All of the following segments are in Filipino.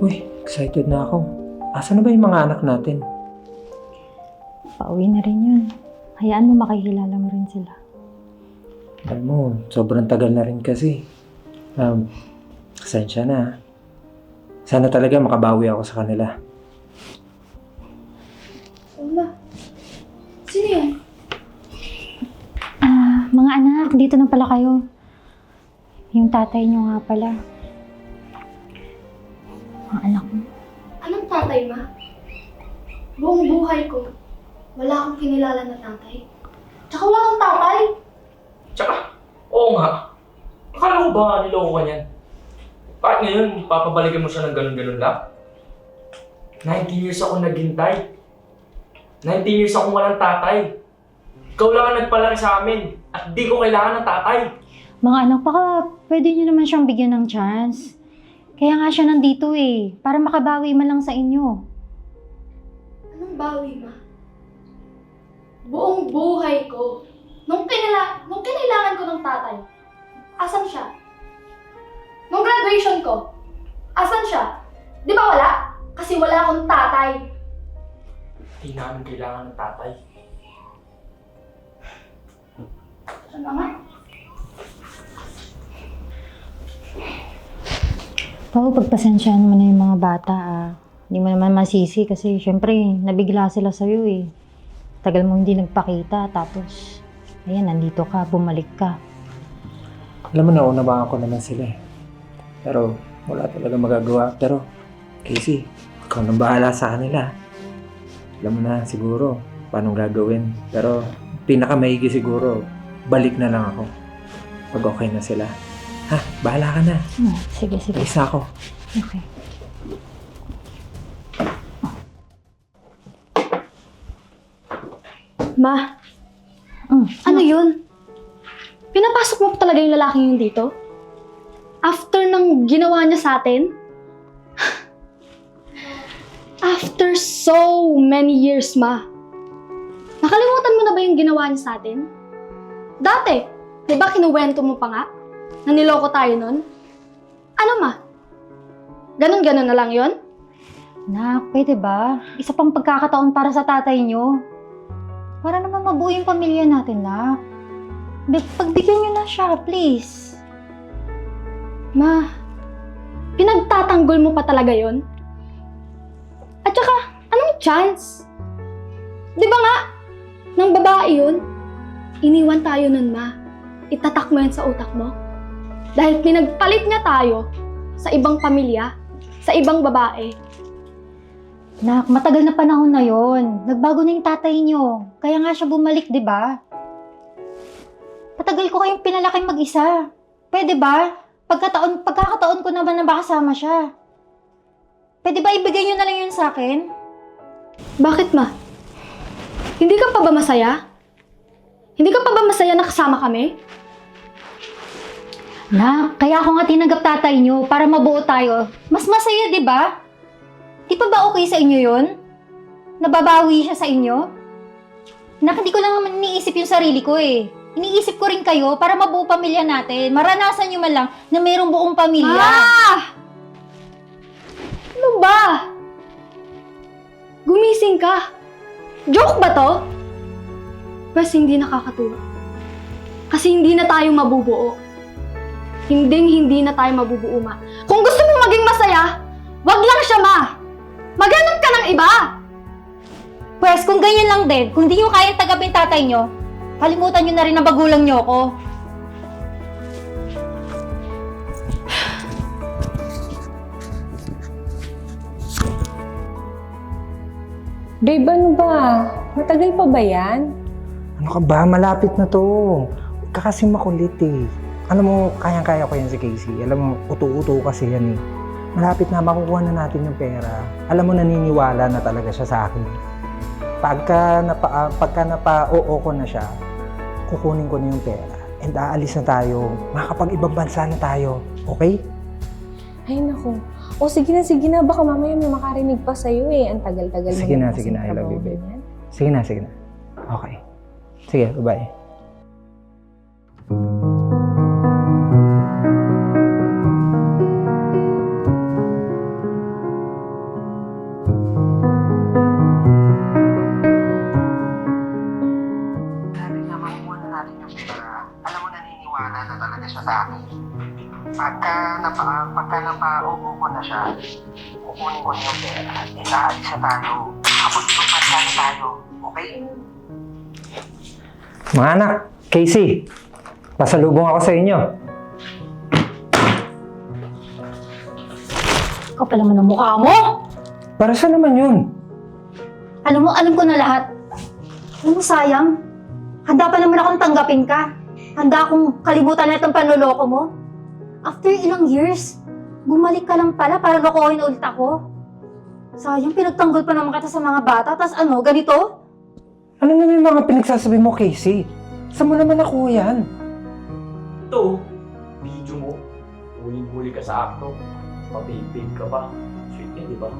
Uy, excited na ako. Asa na ba yung mga anak natin? Pauwi na rin yun. Hayaan mo makikilala mo rin sila. Alam mo, sobrang tagal na rin kasi. Um, pasensya na. Sana talaga makabawi ako sa kanila. Uma, sino yan? Ah, mga anak, dito na pala kayo. Yung tatay niyo nga pala. Mga anak mo. Anong tatay, ma? Buong buhay ko, wala akong kinilala na tatay. Tsaka wala akong tatay. Tsaka, oo nga. Akala ko ba niloko ka niyan? Bakit ngayon, papabalikan mo siya ng ganun-ganun lang? 19 years ako naghintay. 19 years akong walang tatay. Ikaw lang ang nagpalaki sa amin. At di ko kailangan ng tatay. Mga anak, baka pwede niyo naman siyang bigyan ng chance. Kaya nga siya nandito eh, para makabawi man lang sa inyo. Anong bawi, ma? Buong buhay ko, nung, kinala nung kinailangan ko ng tatay, asan siya? Nung graduation ko, asan siya? Di ba wala? Kasi wala akong tatay. Di namin kailangan ng tatay. Ano nga? Pao, pagpasensyahan mo na yung mga bata ah. Hindi mo naman masisi kasi syempre nabigla sila sa'yo eh. Tagal mo hindi nagpakita tapos ayan, nandito ka, bumalik ka. Alam mo, naunawaan ko naman sila eh. Pero wala talaga magagawa. Pero, Casey, ikaw nang bahala sa kanila. Alam mo na siguro paano gagawin. Pero pinakamaigi siguro, balik na lang ako. Pag okay na sila. Ha, bahala ka na. Hmm, sige, sige. Isa ako. Okay. Ma, Mm, ano yun? Pinapasok mo pa talaga yung lalaking yun dito? After nang ginawa niya sa atin? After so many years, ma. Nakalimutan mo na ba yung ginawa niya sa atin? Dati, di ba kinuwento mo pa nga? Na niloko tayo nun? Ano, ma? Ganon-ganon na lang yon? Nak, pwede ba? Isa pang pagkakataon para sa tatay nyo. Para naman mabuo yung pamilya natin. Big- Pagbigyan nyo na siya, please. Ma, pinagtatanggol mo pa talaga yon? At saka, anong chance? Di ba nga, nang babae yun, iniwan tayo nun, ma. Itatak mo yan sa utak mo. Dahil pinagpalit niya tayo sa ibang pamilya, sa ibang babae. Nak, matagal na panahon na yon. Nagbago na yung tatay nyo. Kaya nga siya bumalik, di ba? Patagal ko kayong pinalaki mag-isa. Pwede ba? Pagkataon, pagkakataon ko naman na makasama siya. Pwede ba ibigay nyo na lang yun sa akin? Bakit, ma? Hindi ka pa ba masaya? Hindi ka pa ba masaya na kasama kami? Na, kaya ako nga tinanggap tatay nyo para mabuo tayo. Mas masaya, di ba? Di pa ba okay sa inyo yon? Nababawi siya sa inyo? Nak, hindi ko lang naman iniisip yung sarili ko eh. Iniisip ko rin kayo para mabuo pamilya natin. Maranasan nyo man lang na mayroong buong pamilya. Ah! Ano ba? Gumising ka. Joke ba to? Pwes hindi nakakatuwa. Kasi hindi na tayo mabubuo. Hinding hindi na tayo mabubuo, ma. Kung gusto mo maging masaya, wag lang siya, ma. Maghanap ka ng iba. Pwes, kung ganyan lang din, kung hindi nyo kayang tagapin tatay nyo, kalimutan nyo na rin ang bagulang nyo ko. Babe, ano ba? Matagal pa ba yan? Ano ka ba? Malapit na to. Huwag ka kasi makulit eh. Alam mo, kayang-kaya ko yan si Casey. Alam mo, uto-uto kasi yan eh. Malapit na makukuha na natin yung pera. Alam mo, naniniwala na talaga siya sa akin. Pagka napa, ah, pagka napa-oo ko na siya, kukunin ko na yung pera. And aalis na tayo. Makakapag-ibang bansa na tayo. Okay? Ay, naku. O sige na, sige na. Baka mamaya may makarinig pa sa'yo eh. Ang tagal-tagal mo Sige na, sige na. I love you, babe. Sige na, sige na. Okay. Sige, bye-bye. Maupo ko na siya, kukunin ko na yung pera. Eh, aalis na tayo. Kapag ipagpasyali tayo, okay? Mga anak, Casey, pasalubong ako sa inyo. Ikaw pala man ang mukha mo! Para saan naman yun? Alam mo, alam ko na lahat. Alam mo, sayang. Handa pa naman akong tanggapin ka. Handa akong kalimutan na itong panloloko mo. After ilang years, bumalik ka lang pala para lokohin ulit ako. Sayang, pinagtanggol pa naman kita sa mga bata. Tapos ano, ganito? Ano naman yung mga pinagsasabi mo, Casey? Saan mo naman nakuha yan? Ito, video mo. Huling-huli ka sa akto. Papipig ka pa. Sweet yun, di ba?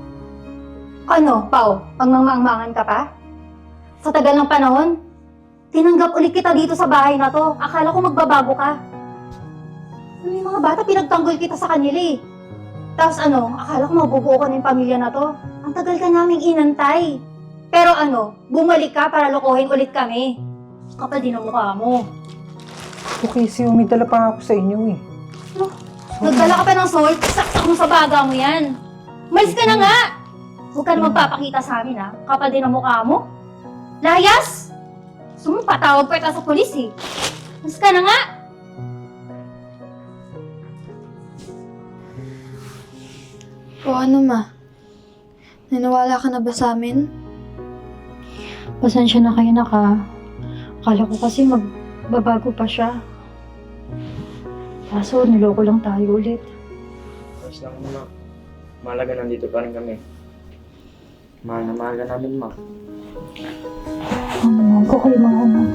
Ano, Pao? Pangmangmangan ka pa? Sa tagal ng panahon, tinanggap ulit kita dito sa bahay na to. Akala ko magbabago ka. Ano yung mga bata, pinagtanggol kita sa kanila eh. Tapos ano, akala ko mabubuo ka ng pamilya na to. Ang tagal ka naming inantay. Pero ano, bumalik ka para lokohin ulit kami. Kapal din ang mukha mo. O Casey, umidala pa ako sa inyo eh. Nagdala ka pa ng sword, saksak mo sa baga mo yan. Malis ka na nga! Huwag ka na magpapakita sa amin ha. Kapal din ang mukha mo. Layas! Gusto mo patawag pa kita sa polis eh. Malis ka na nga! O ano ma? Naniwala ka na ba sa amin? Pasensya na kayo na ka. Akala ko kasi magbabago pa siya. Kaso niloko lang tayo ulit. Ayos lang muna. Mahalaga nandito pa rin kami. Mahal na mahal ka namin, ma. Ano, ko kayo mga anak.